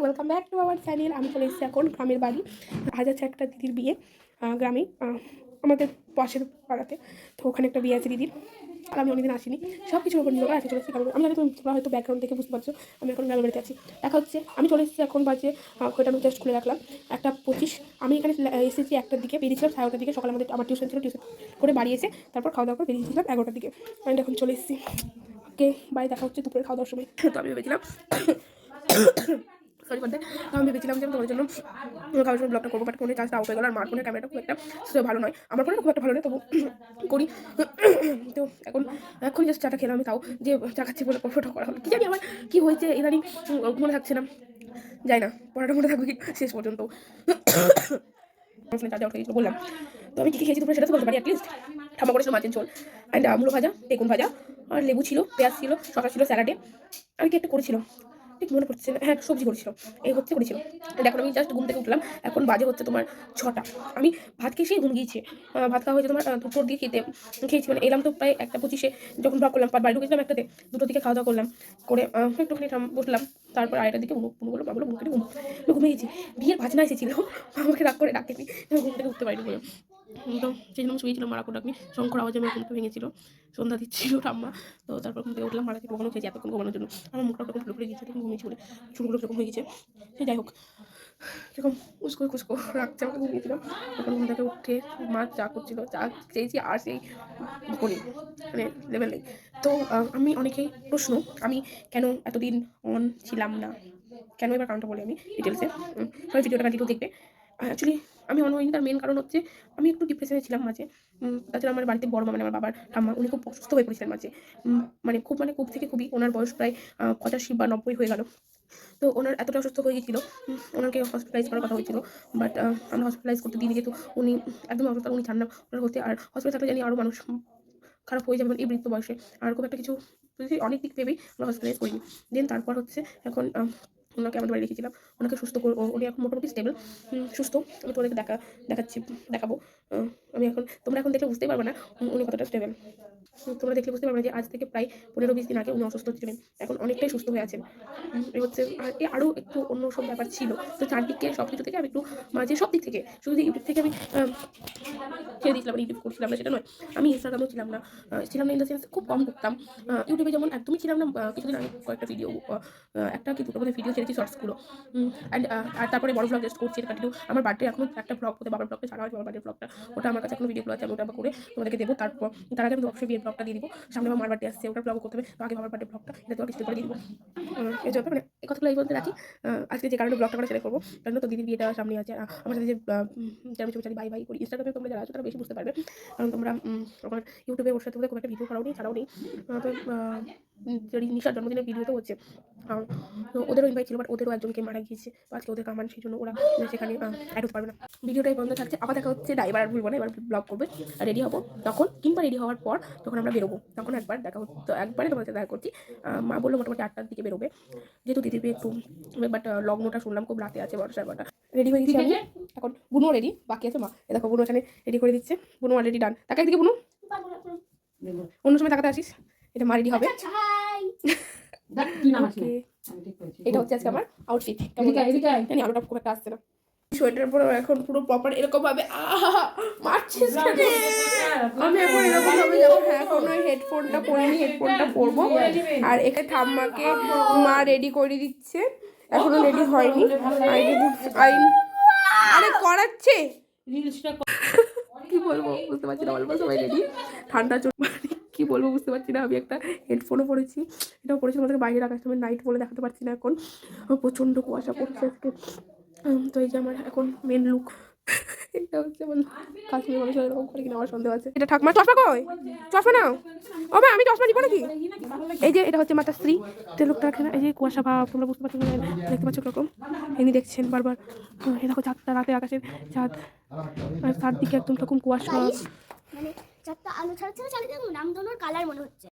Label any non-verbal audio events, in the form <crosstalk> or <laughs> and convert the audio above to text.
Welcome back to our channel আমি চলে এসেছি এখন গ্রামের বাড়ি। আজ আছে একটা দিদির বিয়ে গ্রামে আমাদের পাশের পাড়াতে। তো ওখানে একটা বিয়ে আছে দিদির। আর আমি অনেকদিন আসিনি। সব নির্ভর করে আজকে চলে এসেছি কারণ আমি জানি তুমি তোমরা হয়তো ব্যাকগ্রাউন্ড দেখে বুঝতে পারছ, আমি এখন গ্রামের বাড়িতে আছি। দেখা হচ্ছে, আমি চলে এসেছি এখন বাজে ওইটা আমি জাস্ট খুলে রাখলাম। একটা পঁচিশ আমি এখানে এসেছি একটার দিকে, বেরিয়েছিলাম সাড়ে দিকে। সকালে আমাদের আমার টিউশন ছিল টিউশন করে বাড়ি এসে তারপর খাওয়া দাওয়া করে বেরিয়েছিলাম এগারোটার দিকে। আমি এখন চলে এসেছি। ওকে বাড়ি দেখা হচ্ছে দুপুরে খাওয়া দাওয়ার সময়। তো আমি ভেবেছিলাম সরি করতে আমি ভেবেছিলাম যে আমি তোমার জন্য কারোর সঙ্গে ব্লগটা করব বাট ফোনের চার্জটা আউট হয়ে গেল আর মার ফোনের ক্যামেরাটা খুব একটা ভালো নয়। আমার ফোনটা খুব একটা ভালো নয়, তবু করি। তো এখন এখন জাস্ট চাটা খেলাম আমি তাও, যে চা খাচ্ছি বলে ফটো করা হলো। কি জানি আমার কি হয়েছে ইদানিং মনে থাকছে না। যাই না পড়াটা মনে থাকবে কি শেষ পর্যন্ত। ফোনে চার্জা উঠে গেছিল বললাম। তো আমি কী খেয়েছি তোমরা সেটা তো বলতে পারি অ্যাটলিস্ট ঠাম্মা করেছিল মাছের ঝোল অ্যান্ড মূলো ভাজা, বেগুন ভাজা, আর লেবু ছিল, পেঁয়াজ ছিল, শসা ছিল, স্যালাডে। আর কি একটা করেছিল। ঠিক মনে পড়ছে না। হ্যাঁ সবজি করেছিল। এই হচ্ছে করেছিল। দেখো, আমি জাস্ট ঘুম থেকে উঠলাম। এখন বাজে হচ্ছে তোমার ছটা। আমি ভাত খেয়ে ঘুম গিয়েছি। ভাত খাওয়া হয়েছে তোমার দুটোর দিকে খেতে। খেয়েছি মানে এলাম তো প্রায় একটা পঁচিশে। যখন ব্লগ করলাম বাড়ি ঢুকেছিলাম একটাতে। দুটোর দিকে খাওয়া দাওয়া করলাম। করে একটুখানি বসলাম। তারপর আড়াইটার দিকে ঘুম ঘুম বলল বাবলো কেটে ঘুম ঘুমিয়ে গেছি। বিয়ের ভাজনা এসেছিল। আমাকে রাগ করে ডাকেনি ঘুম থেকে উঠতে পারিনি বলে। সেই জন্য শুয়েছিলাম মারা ডাকনি শঙ্কর আওয়াজে আমার ঘুমটা ভেঙেছিল, সন্ধ্যা দিচ্ছিল ঠাম্মা। তো তারপর ঘুম থেকে উঠলাম মারাকে কখনো খেয়েছি এতক্ষণ ঘুমানোর জন্য। আমার মুখটা তখন ফুলে ফুলে গিয়েছে তখন ঘুমিয়েছি বলে চুলগুলো সেরকম হয়ে গেছে সে যাই হোক, এরকম উস্কো কুস্কো রাখছে আমাকে ঘুমিয়েছিলাম তখন ঘুম থেকে উঠে মা চা করছিল, চা চেয়েছি আর সেই করি মানে লেভেল নেই। তো আমি অনেকেই প্রশ্ন, আমি কেন এতদিন অন ছিলাম না? কেন এবার কারণটা বলি আমি ডিটেলসে সবাই ভিডিওটা কন্টিনিউ দেখবে। অ্যাকচুয়ালি আমি অন হইনি তার মেন কারণ হচ্ছে আমি একটু ডিপ্রেশনে ছিলাম মাঝে। তাছাড়া আমার বাড়িতে বড় মানে আমার বাবার ঠাম্মা, উনি খুব অসুস্থ হয়ে পড়েছিলেন মাঝে। মানে খুব মানে খুব থেকে খুবই ওনার বয়স প্রায় পঁচাশি বা নব্বই হয়ে গেল। তো ওনার এতটা অসুস্থ হয়ে গেছিল ওনাকে হসপিটালাইজ করার কথা হয়েছিল। বাট আমরা হসপিটালাইজ করতে দিই যেহেতু উনি একদম অসুস্থ উনি চান ওনার হতে। আর হসপিটাল থাকলে জানি আরও মানুষ খারাপ হয়ে যাবে এই বৃদ্ধ বয়সে। আর খুব একটা কিছু অনেক দিক ভেবেই আমরা হসপিটালাইজ করিনি। দেন তারপর হচ্ছে এখন ওনাকে আমাদের বাড়ি রেখেছিলাম। ওনাকে সুস্থ উনি এখন মোটামুটি স্টেবল সুস্থ। আমি তোমাদেরকে দেখা দেখাচ্ছি, দেখাবো। আমি এখন তোমরা এখন দেখলে বুঝতেই পারবে না উনি কতটা স্টেবল তোমরা দেখলে বুঝতে পারবে যে আজ থেকে প্রায় পনেরো বিশ দিন আগে উনি অসুস্থ ছিলেন। এখন অনেকটাই সুস্থ হয়ে আছেন। হচ্ছে এ আরও একটু অন্য সব ব্যাপার ছিল। তো চারদিকে সব কিছু থেকে আমি একটু মাঝে সব দিক থেকে, শুধু যে ইউটিউব থেকে আমি ছেড়ে দিয়েছিলাম ইউটিউব করছিলাম না, সেটা নয়। আমি ইনস্টাগ্রামেও ছিলাম না। ছিলাম না ইন খুব কম করতাম। ইউটিউবে যেমন একদমই ছিলাম না কিছুদিন আগে কয়েকটা ভিডিও একটা কি দুটো বোধহয় ভিডিও ছেড়েছি শর্টসগুলো অ্যান্ড আর তারপরে বড় ব্লগ জাস্ট করছি কন্টিনিউ আমার বার্থডে এখন একটা ব্লগ হতে বাবার ব্লগটা ছাড়া হয় আমার বার্থডে ব্লগটা ওটা আমার কাছে এখনও ভিডিওগুলো আছে, আমি ওটা করে তোমাদেরকে দেবো। তারপর, তার আগে আমি অবশ্যই বিয়ের ব্লগটা দিয়ে দিব। সামনে আমার মার বার্থডে আসছে, ওটা ব্লগ করতে হবে। তো আগে বাবার বার্থডে ব্লগটা এটা তো কিছু করে দিয়ে দিব। এই জন্য মানে এই কথাগুলো এই বলতে রাখি। আজকে যে কারণে ব্লগটা করে সেটা করব কারণ তো দিদির বিয়েটা সামনে আছে। আমার সাথে যে আমি ছবি বাই বাই করি ইনস্টাগ্রামে তোমরা যারা আছো, তারা বেশি বুঝতে পারবে। কারণ তোমরা আমার ইউটিউবে ওর সাথে খুব একটা ভিডিও করাও নেই, ছাড়াও নেই। তো নিশার জন্মদিনের ভিডিও তো হচ্ছে। ওদেরও ইনভাইট ছিল বাট ওদেরও একজনকে মারা গিয়েছে আজকে ওদের কামান সেই জন্য ওরা সেখানে অ্যাড হতে পারবে না। ভিডিওটাই বন্ধ থাকছে। আবার দেখা হচ্ছে না এবার আর ভুলবো না এবার ব্লগ করবে। রেডি হব তখন কিংবা রেডি হওয়ার পর যখন আমরা বেরোবো তখন একবার দেখা হচ্ছে একবারে তোমার সাথে দেখা করছি। মা বলল মোটামুটি আটটার দিকে বেরোবে। যেহেতু বিয়ে একটু বাট লগ্নটা শুনলাম খুব রাতে আছে বড় সাহেবটা রেডি হয়ে গেছি আমি। এখন বুনো রেডি বাকি আছে মা। এ দেখো বুনো এখানে রেডি করে দিচ্ছে। বুনো অলরেডি ডান তাকে দিকে বুনো। অন্য সময় তাকাতে আসিস। এটা মা রেডি হবে <laughs> এটা হচ্ছে আজকে আমার আউটফিট জানি আলোটা খুব একটা আসছে না। সোয়েটার পরে এখন পুরো প্রপার এরকম ভাবে মারছিস? আমি এখন এরকম ভাবে যাব। হ্যাঁ এখন ওই হেডফোনটা পরিনি হেডফোনটা পরবো। আর এখানে ঠাম্মাকে মা রেডি করে দিচ্ছে। এখনও রেডি হয়নি। <laughs> আই- আই- আরে করাচ্ছে! <laughs> কি বলব? বুঝতে পারছি না। অল্প সবাই রেডি ঠান্ডা কি বলব বুঝতে পারছি না। আমি একটা হেডফোনও পরেছি, এটাও পরেছি আমাদের বাইরে রাখার সময় নাইট বলে দেখাতে পারছি না এখন। প্রচণ্ড কুয়াশা পড়ছে আজকে তো এই যে আমার এখন মেন লুক এটা হচ্ছে আমার কাশ্মীর মানুষ এরকম করে কিনা আমার সন্দেহ আছে। এটা ঠাকমা, চশমা কই? চশমা নাও। ও ভাই আমি চশমা নিবো নাকি? এই যে, এটা হচ্ছে মাতা স্ত্রী তো লোকটা এখানে এই যে কুয়াশা ভাব, তোমরা বুঝতে পারছ দেখতে পাচ্ছ কীরকম। ইনি দেখছেন বারবার। দেখো চাঁদটা রাতে আকাশের চাঁদ আর চারদিকে একদম কীরকম কুয়াশা। চারটা আলো ছাড়া ছাড়া চালিয়ে দেখুন রামধনুর কালার মনে হচ্ছে।